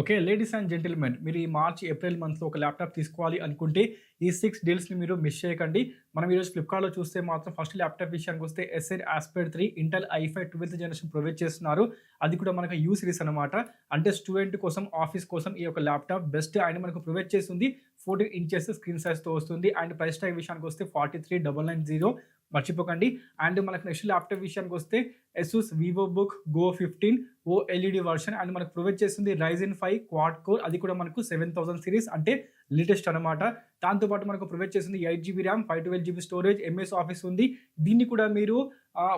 Okay ladies and gentlemen మీరు ఈ March April మంత్లో ఒక ల్యాప్టాప్ తీసుకోవాలి అనుకుంటే ఈ సిక్స్ డీల్స్ని మీరు మిస్ చేయకండి. మనం ఈరోజు ఫ్లిప్కార్ట్లో చూస్తే మాత్రం ఫస్ట్ ల్యాప్టాప్ విషయానికి వస్తే SN Aspire three Intel i five twelfth generation provide చేస్తున్నారు. అది కూడా మనకు యూ సిరీస్ అనమాట అంటే స్టూడెంట్ కోసం ఆఫీస్ కోసం ఈ యొక్క ల్యాప్టాప్ బెస్ట్ అండ్ మనకు ప్రొవైడ్ చేస్తుంది. ఫోర్టీన్ ఇంచెస్ స్క్రీన్ సైజ్తో వస్తుంది. అండ్ ప్రైస్ ట్యాగ్ విషయానికి వస్తే forty three double nine zero మర్చిపోకండి. అండ్ మనకు నెక్స్ట్ ల్యాప్టాప్ విషయానికి వస్తే Asus Vivobook Go fifteen OLED version and మనకు ప్రొవైడ్ చేస్తుంది రైజిన్ ఫైవ్ క్వాడ్ కోర్ అది కూడా మనకు సెవెన్ థౌసండ్ సిరీస్ అంటే లేటెస్ట్ అనమాట దాంతోపాటు మనకు ప్రొవైడ్ చేస్తుంది eight GB RAM five twelve GB storage MS Office ఉంది. దీన్ని కూడా మీరు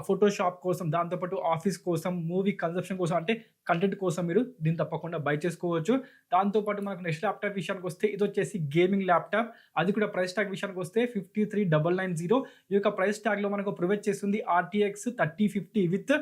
ఫోటోషాప్ కోసం దాంతోపాటు ఆఫీస్ కోసం మూవీ కన్సప్షన్ కోసం అంటే కంటెంట్ కోసం మీరు దీన్ని తప్పకుండా బై చేసుకోవచ్చు. దాంతోపాటు మనకు నెక్స్ట్ ల్యాప్టాప్ విషయానికి వస్తే ఇది వచ్చేసి గేమింగ్ ల్యాప్టాప్ అది కూడా ప్రైస్ ట్యాగ్ విషయానికి వస్తే fifty three double nine zero ఈ యొక్క ప్రైస్ ట్యాగ్లో మనకు ప్రొవైడ్ చేస్తుంది RTX thirty fifty with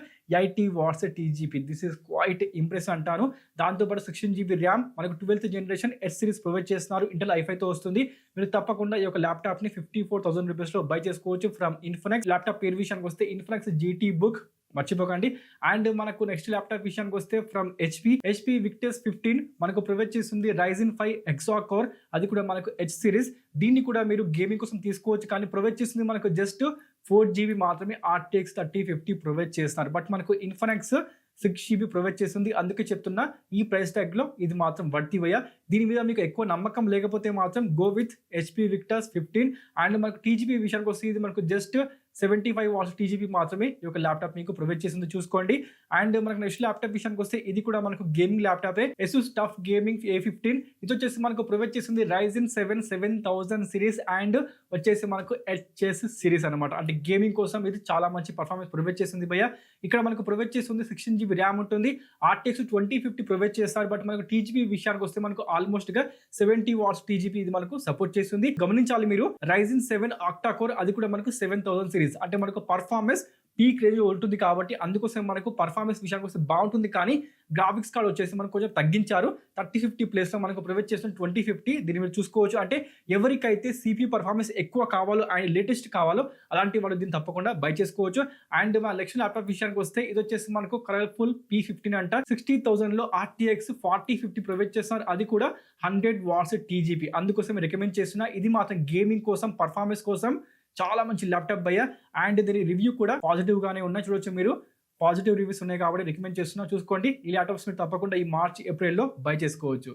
eighty watts TGP. This is quite impress అంటాను. దాంతోపాటు సిక్స్టీన్ జీబీ ర్యామ్ మనకు twelfth generation S series provide చేస్తున్నారు. ఇంటర్ ఐఫైతో వస్తుంది. మీరు తప్పకుండా ఈ యొక్క ల్యాప్టాప్ని ఫిఫ్టీ ఫోర్ థౌసండ్ రూపీస్లో బై చేసుకోవచ్చు ఫ్రమ్ ఇన్ఫినెక్స్ ల్యాప్టాప్ పేరు విషయానికి వస్తే ఇన్ఫినెక్స్ జీటీ బుక్ మర్చిపోకండి. అండ్ మనకు నెక్స్ట్ ల్యాప్టాప్ విషయానికి వస్తే from HP HP Victus fifteen మనకు ప్రొవైడ్ చేస్తుంది రైజిన్ ఫైవ్ ఎక్సా కోర్ అది కూడా మనకు హెచ్ సిరీస్ దీన్ని కూడా మీరు గేమింగ్ కోసం తీసుకోవచ్చు. కానీ ప్రొవైడ్ చేస్తుంది మనకు జస్ట్ ఫోర్ జీబీ మాత్రమే ఆర్టీఎక్స్ థర్టీ ఫిఫ్టీ ప్రొవైడ్ చేస్తున్నారు. బట్ మనకు ఇన్ఫనెక్స్ సిక్స్ జీబీ ప్రొవైడ్ చేస్తుంది. అందుకే చెప్తున్నా ఈ ప్రైస్ ట్యాగ్లో ఇది మాత్రం వర్తివయ్యా దీని మీద మీకు ఎక్కువ నమ్మకం లేకపోతే మాత్రం go with HP Victus fifteen and మనకు టీజీబీ విషయానికి వస్తే ఇది మనకు just seventy five watts TGP మాత్రమే ఈ యొక్క ల్యాప్టాప్ మీకు ప్రొవైడ్ చేసింది చూసుకోండి. అండ్ మనకు నెక్స్ట్ ల్యాప్టాప్ విషయానికి వస్తే ఇది కూడా మనకు gaming ల్యాప్టాపే. Asus TUF gaming A fifteen ఇది వచ్చేసి మనకు ప్రొవైడ్ చేసింది Ryzen seven seven thousand series and వచ్చేసి మనకు హెచ్ఎస్ సిరీస్ అనమాట అంటే గేమింగ్ కోసం ఇది చాలా మంచి పర్ఫార్మెన్స్ ప్రొవైడ్ చేసింది భయ్య. ఇక్కడ మనకు ప్రొవైడ్ చేస్తుంది సిక్స్టీన్ జీబీ ర్యామ్ ఉంటుంది. ఆర్టీఎక్స్ ట్వంటీ ఫిఫ్టీ ప్రొవైడ్ చేస్తారు. బట్ మనకు టీజీపీ విషయానికి వస్తే మనకు ఆల్మోస్ట్గా సెవెంటీ వాట్స్ టీజీపీ ఇది మనకు సపోర్ట్ చేస్తుంది. గమనించాలి మీరు రైజిన్ సెవెన్ ఆక్టా కోర్ అది కూడా మనకు సెవెన్ థౌసండ్ సిరీస్ అంటే మనకు పర్ఫార్మెన్స్ పీక్ రేంజ్ ఉంటుంది కాబట్టి అందుకోసం మనకు పర్ఫార్మెన్స్ విషయానికి వస్తే బాగుంటుంది. కానీ గ్రాఫిక్స్ కార్డ్ వచ్చేసి మనకు కొంచెం తగ్గించారు. థర్టీ ఫిఫ్టీ ప్లేస్లో మనకు ప్రొవైడ్ చేసిన ట్వంటీ ఫిఫ్టీ దీన్ని మీరు చూసుకోవచ్చు. అంటే ఎవరికైతే సిపి పర్ఫార్మెన్స్ ఎక్కువ కావాలో అండ్ లేటెస్ట్ కావాలో అలాంటి వాళ్ళు దీన్ని తప్పకుండా బై చేసుకోవచ్చు. అండ్ మన లెక్షన్ ల్యాప్టాప్ విషయానికి వస్తే ఇది వచ్చేసి మనకు కలర్ఫుల్ పీ ఫిఫ్టీన్ అంట. సిక్స్టీ థౌసండ్లో ఆర్టీఎక్స్ ఫార్టీ ఫిఫ్టీ ప్రొవైడ్ చేస్తున్నారు. అది కూడా హండ్రెడ్ వాట్స్ టీజీపీ అందుకోసం రికమెండ్ చేస్తున్నా. ఇది మాత్రం గేమింగ్ కోసం పర్ఫార్మెన్స్ కోసం చాలా మంచి ల్యాప్టాప్ భయ్య. అండ్ దీని రివ్యూ కూడా పాజిటివ్ గానే ఉన్నాయి. చూడొచ్చు మీరు. పాజిటివ్ రివ్యూస్ ఉన్నాయి కాబట్టి రికమెండ్ చేస్తున్నా. చూసుకోండి. ఈ ల్యాప్టాప్స్ మీరు తప్పకుండా ఈ మార్చ్ ఏప్రిల్లో బై చేసుకోవచ్చు.